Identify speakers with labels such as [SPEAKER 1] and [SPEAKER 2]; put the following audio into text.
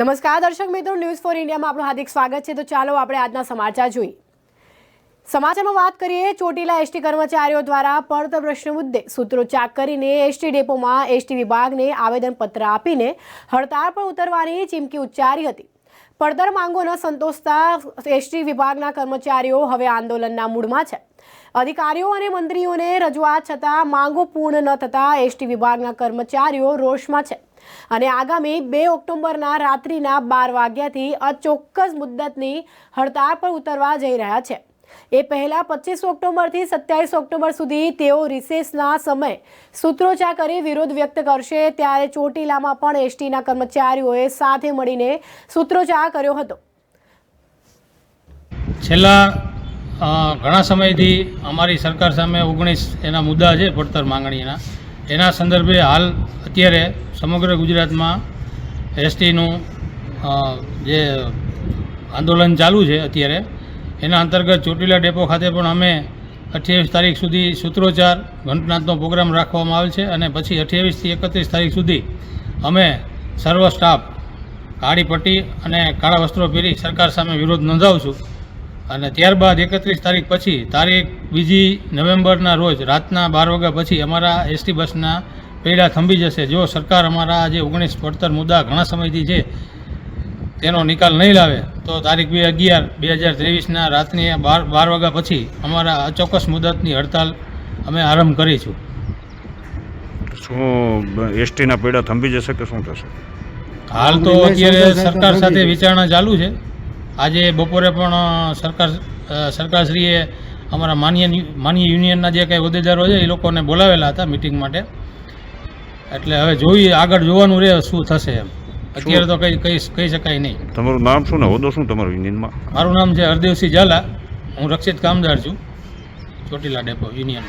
[SPEAKER 1] નમસ્કાર દર્શક મિત્રો ન્યૂઝ ફોર ઇન્ડિયામાં આપણું હાર્દિક સ્વાગત છે. તો ચાલો આપણે આજના સમાચાર જોઈએ. સમાચારમાં વાત કરીએ, ચોટીલા એસટી કર્મચારીઓ દ્વારા પડતર પ્રશ્ન મુદ્દે સૂત્રોચ્ચાર કરીને એસટી ડેપોમાં એસટી વિભાગને આવેદનપત્ર આપીને હડતાળ પર ઉતરવાની ચીમકી ઉચ્ચારી હતી. પડતર માંગો ન સંતોષતા એસટી વિભાગના કર્મચારીઓ હવે આંદોલનના મૂડમાં છે. અધિકારીઓ અને મંત્રીઓને રજૂઆત છતાં માંગો પૂર્ણ ન થતાં એસટી વિભાગના કર્મચારીઓ રોષમાં છે. અને આગામી બે ઓક્ટોબરના રાત્રિના બાર વાગ્યાથી અચોક્કસ મુદ્દતની હડતાળ પર ઉતરવા જઈ રહ્યા છે. એ પહેલા પચીસ ઓક્ટોબરથી સત્યાવીસ ઓક્ટોબર સુધી તેઓ રિસેસના સમય સૂત્રોચ્ચાર કરી વિરોધ વ્યક્ત કરશે. ત્યારે ચોટીલામાં પણ એસટીના કર્મચારીઓએ સાથે મળીને સૂત્રોચ્ચાર કર્યો હતો.
[SPEAKER 2] છેલ્લા ઘણા સમયથી અમારી સરકાર સામે ઓગણીસ એના મુદ્દા છે, પડતર માંગણીના. એના સંદર્ભે હાલ અત્યારે સમગ્ર ગુજરાતમાં એસટીનું જે આંદોલન ચાલુ છે અત્યારે, એના અંતર્ગત ચોટીલા ડેપો ખાતે પણ અમે અઠ્યાવીસ તારીખ સુધી સૂત્રોચ્ચાર, ઘંટનાથનો પ્રોગ્રામ રાખવામાં આવેલ છે અને પછી અઠ્યાવીસથી એકત્રીસ તારીખ સુધી અમે સર્વ સ્ટાફ કાળી પટ્ટી અને કાળા વસ્ત્રો પહેરી સરકાર સામે વિરોધ નોંધાવશું. અને ત્યારબાદ એકત્રીસ તારીખ પછી, તારીખ બીજી નવેમ્બરના રોજ રાતના બાર વાગ્યા પછી અમારા એસટી બસના પૈડા થંભી જશે. જો સરકાર અમારા જે ઓગણીસ પડતર મુદ્દા ઘણા સમયથી છે તેનો નિકાલ નહીં લાવે તો તારીખ બે અગિયાર બે હજાર ત્રેવીસના રાતની બાર બાર વાગ્યા પછી અમારા અચોક્કસ મુદતની હડતાલ અમે આરંભ કરીશું.
[SPEAKER 3] શું એસટીના પૈડા થંભી જશે કે શું થશે?
[SPEAKER 2] હાલ તો અત્યારે સરકાર સાથે વિચારણા ચાલુ છે. આજે બપોરે પણ સરકાર સરકારશ્રીએ અમારા માન્ય માન્ય યુનિયનના જે કંઈ હોદ્દેદારો છે એ લોકોને બોલાવેલા હતા મિટિંગ માટે. એટલે હવે જોઈએ આગળ જોવાનું રહે શું થશે એમ. અત્યારે તો કંઈ કહી કહી શકાય નહીં.
[SPEAKER 3] તમારું નામ શું ને? હોદ્દો શું તમારું યુનિયનમાં?
[SPEAKER 2] મારું નામ છે હરદેવસિંહ ઝાલા. હું રક્ષિત કામદાર છું. Chotila depot union